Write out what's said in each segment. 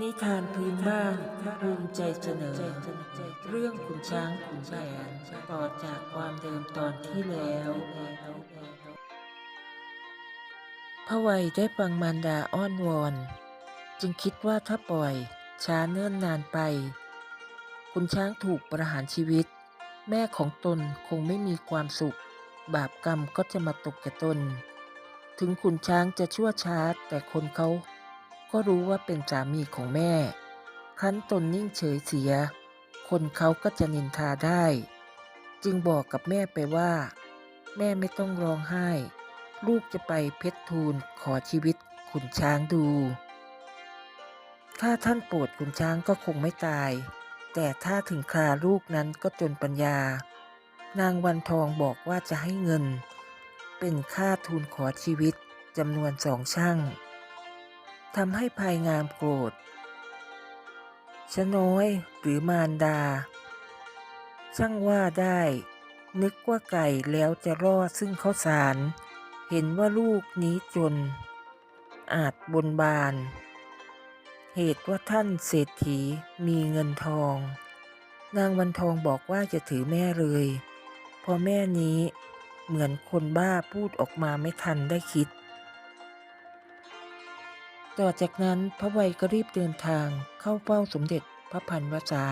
นิทานพื้นบ้านภูมิใจเสนอ เรื่องขุนช้างขุนแผนต่อจากความเดิมตอนที่แล้วพระวัยได้ฟังมารดาอ้อนวอน จึงคิดว่าถ้าปล่อยช้าเนิ่นนานไป คุณช้างถูกประหารชีวิต แม่ของตนคงไม่มีความสุข บาปกรรมก็จะมาตกแก่ตน ถึงขุนช้างจะชั่วช้าแต่คนเขา ก็รู้ว่าเป็นสามีของแม่ ครั้นตนนิ่งเฉยเสีย คนเขาก็จะนินทาได้ จึงบอกกับแม่ไปว่า แม่ไม่ต้องร้องไห้ ลูกจะไปเพชรทูลขอชีวิตขุนช้างดู ถ้าท่านโปรดขุนช้างก็คงไม่ตาย แต่ถ้าถึงคราลูกนั้นก็จนปัญญา นางวันทองบอกว่าจะให้เงิน เป็นค่าทูลขอชีวิตจำนวนสองช่าง ทำให้ภายงามโกรธชะน้อยหรือมารดา ช่างว่าได้ นึกว่าไก่แล้วจะรอดซึ่งข้าวสาร เห็นว่าลูกนี้จน อาจบนบาน เหตุว่าท่านเศรษฐีมีเงินทอง นางวันทองบอกว่าจะถือแม่เลย พอแม่นี้เหมือนคนบ้าพูดออกมาไม่ทันได้คิด ต่อจากนั้นพระวัยก็รีบเดินทางเข้าเฝ้าสมเด็จพระพันวษา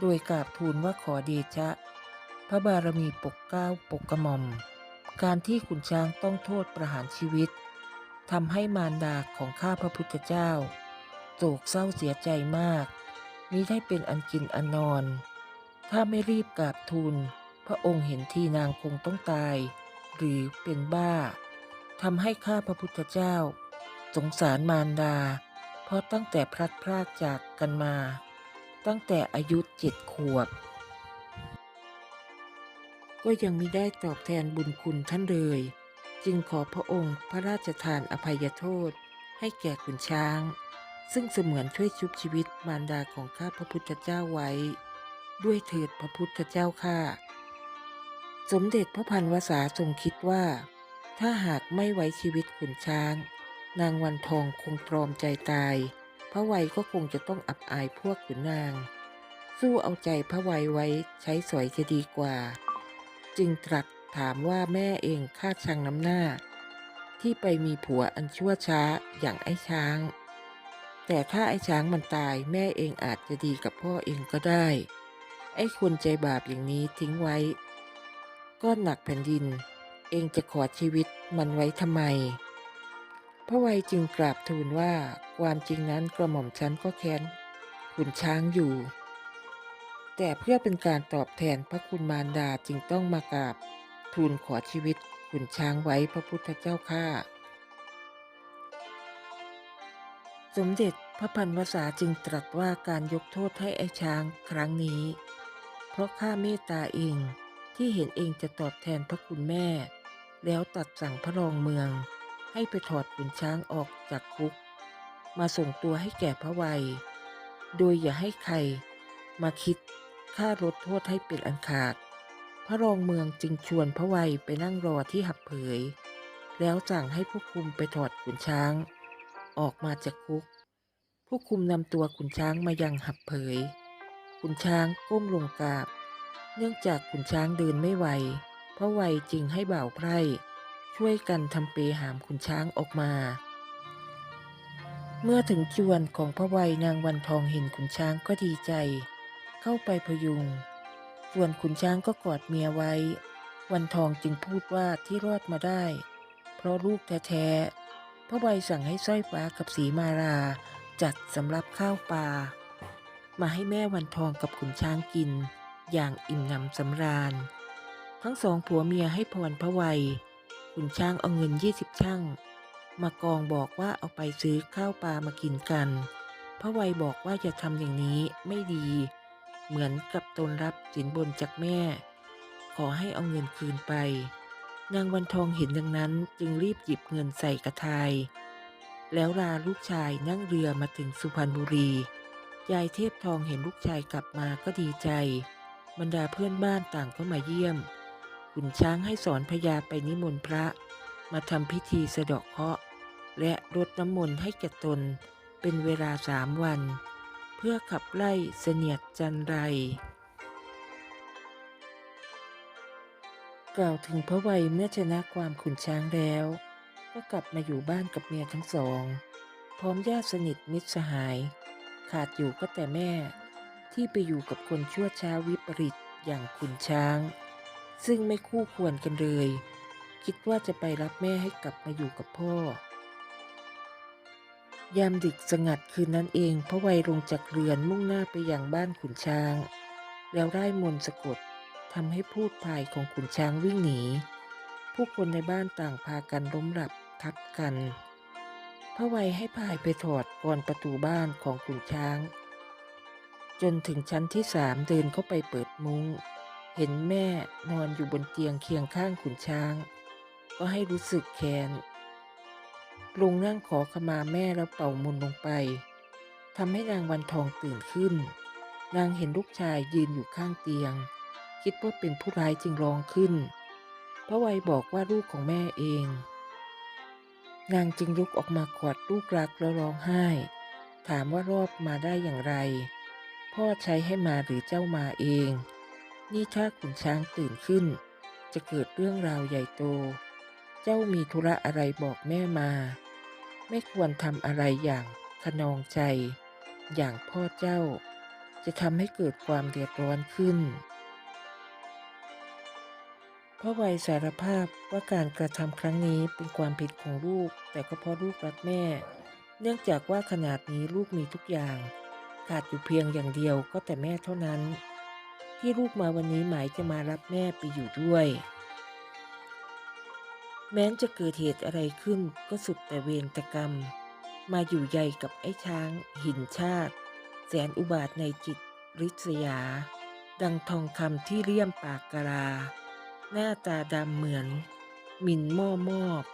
โดยกราบทูลว่าขอเดชะ พระบารมีปกเกล้าปกกระหม่อม การที่ขุนช้างต้องโทษประหารชีวิตทำให้มารดาของข้าพระพุทธเจ้าโศกเศร้าเสียใจมากมิได้เป็นอันกินอันนอน ถ้าไม่รีบกราบทูลพระองค์เห็นทีนางคงต้องตาย หรือเป็นบ้าทำให้ข้าพระพุทธเจ้า สงสารมารดา เพราะตั้งแต่พลัดพรากจากกันมา ตั้งแต่อายุเจ็ดขวบ ก็ยังไม่ได้ตอบแทนบุญคุณท่านเลย จึงขอพระองค์พระราชทานอภัยโทษให้แก่ขุนช้าง ซึ่งเสมือนช่วยชุบชีวิตมารดาของข้าพระพุทธเจ้าไว้ ด้วยเถิดพระพุทธเจ้าข้าสมเด็จพระพันวษาทรงคิดว่า ถ้าหากไม่ไว้ชีวิตขุนช้าง นางวันทองคงตรอมใจตาย พระไวยก็คงจะต้องอับอายพวกขุนนาง สู้เอาใจพระไวยไว้ใช้สอยจะดีกว่า จึงตรัสถามว่าแม่เองคาดชังน้ำหน้า ที่ไปมีผัวอันชั่วช้าอย่างไอ้ช้าง แต่ถ้าไอ้ช้างมันตายแม่เองอาจจะดีกับพ่อเองก็ได้ ไอ้คนใจบาปอย่างนี้ทิ้งไว้ก็หนักแผ่นดิน เองจะขอชีวิตมันไว้ทำไม พระวัยจึงกราบทูลว่าความจริงนั้นกระหม่อมฉันก็แค้นขุนช้างอยู่ แต่เพื่อเป็นการตอบแทนพระคุณมารดาจึงต้องมากราบทูลขอชีวิตขุนช้างไว้พระพุทธเจ้าข้าสมเด็จพระพันวษาจึงตรัสว่าการยกโทษให้ไอ้ช้างครั้งนี้ เพราะข้าเมตตาเองที่เห็นเองจะตอบแทนพระคุณแม่ แล้วตัดสั่งพระรองเมือง ให้ไปถอดขุนช้างออกจากคุก มาส่งตัวให้แก่พระวัย โดยอย่าให้ใครมาคิดค่าลดโทษให้เป็นอันขาด พระรองเมืองจึงชวนพระวัยไปนั่งรอที่หับเผย แล้วสั่งให้ผู้คุมไปถอดขุนช้าง ออกมาจากคุก ผู้คุมนำตัวขุนช้างมายังหับเผย ขุนช้างก้มลงกราบ เนื่องจากขุนช้างเดินไม่ไหวพระวัยจึงให้บ่าวไพร่ ช่วยกันทำเปหามขุนช้างออกมา เมื่อถึงจวนของพระวัยนางวันทองเห็นขุนช้างก็ดีใจ เข้าไปพยุง ส่วนขุนช้างก็กอดเมียไว้ วันทองจึงพูดว่าที่รอดมาได้ เพราะลูกแท้ๆพระวัยสั่งให้สร้อยฟ้ากับสีมาราจัดสำหรับข้าวปลามาให้แม่วันทองกับขุนช้างกิน อย่างอิ่มหนำสำราญ ทั้งสองผัวเมียให้พรพระวัย ขุนช้างเอาเงินยี่สิบช่างมากองบอกว่าเอาไปซื้อข้าวปลามากินกัน พระวัยบอกว่าจะทำอย่างนี้ไม่ดี เหมือนกับตนรับสินบนจากแม่ ขอให้เอาเงินคืนไป นางวันทองเห็นดังนั้นจึงรีบหยิบเงินใส่กระทาย แล้วลาลูกชายนั่งเรือมาถึงสุพรรณบุรี ยายเทพทองเห็นลูกชายกลับมาก็ดีใจ บรรดาเพื่อนบ้านต่างก็มาเยี่ยม ขุนช้างให้สอนพญาไปนิมนต์พระ มาทำพิธีสะเดาะเคราะห์และรดน้ำมนต์ให้แก่ตนเป็นเวลาสามวัน เพื่อขับไล่เสนียดจันไร กล่าวถึงพระวัยเมื่อชนะความขุนช้างแล้ว ก็กลับมาอยู่บ้านกับเมียทั้งสอง พร้อมญาติสนิทมิตรสหาย ขาดอยู่ก็แต่แม่ที่ไปอยู่กับคนชั่วช้าวิปริตอย่างขุนช้าง ซึ่งไม่คู่ควรกันเลย คิดว่าจะไปรับแม่ให้กลับมาอยู่กับพ่อ ยามดึกสงัดคืนนั้นเองพระวัยลงจากเรือนมุ่งหน้าไปยังบ้านขุนช้าง แล้วได้มนต์สะกดทำให้พูดภายของขุนช้างวิ่งหนี ผู้คนในบ้านต่างพากันล้มหลับทับกัน พระวัยให้พายไปถอดก่อนประตูบ้านของขุนช้าง จนถึงชั้นที่สามเดินเข้าไปเปิดมุง้ง เห็นแม่นอนอยู่บนเตียงเคียงข้างขุนช้าง ก็ให้รู้สึกแค้นลุงนั่งขอขมาแม่แล้วเป่ามนลงไปทำให้นางวันทองตื่นขึ้น นางเห็นลูกชายยืนอยู่ข้างเตียง คิดว่าเป็นผู้ร้ายจึงร้องขึ้นพระวัยบอกว่าลูกของแม่เอง นางจึงลุกออกมากอดลูกรักแล้วร้องไห้ ถามว่ารอบมาได้อย่างไร พ่อใช้ให้มาหรือเจ้ามาเอง นี่ถ้าขุนช้างตื่นขึ้น จะเกิดเรื่องราวใหญ่โต เจ้ามีธุระอะไรบอกแม่มา ไม่ควรทำอะไรอย่างขนองใจ อย่างพ่อเจ้า จะทำให้เกิดความเดือดร้อนขึ้นพ่อวัยสารภาพว่าการกระทำครั้งนี้เป็นความผิดของลูก แต่ก็เพราะลูกรักแม่ เนื่องจากว่าขนาดนี้ลูกมีทุกอย่าง ขาดอยู่เพียงอย่างเดียวก็แต่แม่เท่านั้น ที่ลูกมาวันนี้หมายจะมารับแม่ไปอยู่ด้วย แม้จะเกิดเหตุอะไรขึ้นก็สุดแต่เวรแต่กรรม มาอยู่ใหญ่กับไอ้ช้าง หินชาติ แสนอุบาทในจิตริษยา ดังทองคำที่เลี่ยมปากกลา หน้าตาดำเหมือนหมิ่นหม้อมอบ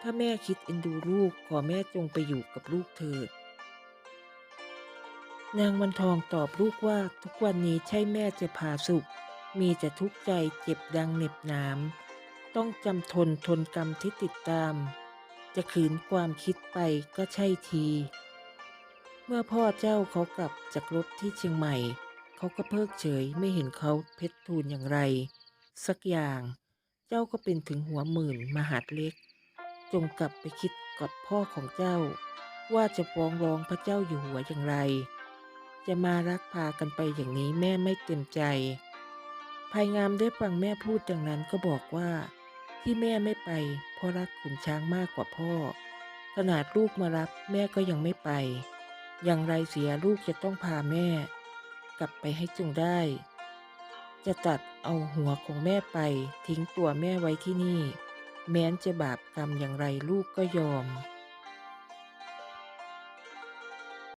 ถ้าแม่คิดเอ็นดูลูกขอแม่จงไปอยู่กับลูกเถิด นางวันทองตอบลูกว่าทุกวันนี้ใช่แม่จะพาสุข มีแต่ทุกข์ใจเจ็บดังเหน็บหนาม ต้องจำทนทนกรรมที่ติดตาม จะขืนความคิดไปก็ใช่ที เมื่อพ่อเจ้าเขากลับจากรบที่เชียงใหม่ เขาก็เพิกเฉยไม่เห็นเขาเพชรทูลอย่างไร สักอย่าง เจ้าก็เป็นถึงหัวหมื่นมหาดเล็ก จงกลับไปคิดกับพ่อของเจ้า ว่าจะฟ้องร้องพระเจ้าอยู่หัวอย่างไร จะมารักพากันไปอย่างนี้แม่ไม่เต็มใจภายงามได้ฟังแม่พูดดังนั้นก็บอกว่า ที่แม่ไม่ไป เพราะรักขุนช้างมากกว่าพ่อ ขนาดลูกมารับแม่ก็ยังไม่ไป อย่างไรเสียลูกจะต้องพาแม่ กลับไปให้จงได้ จะตัดเอาหัวของแม่ไป ทิ้งตัวแม่ไว้ที่นี่ แม้นจะบาปกรรมอย่างไรลูกก็ยอม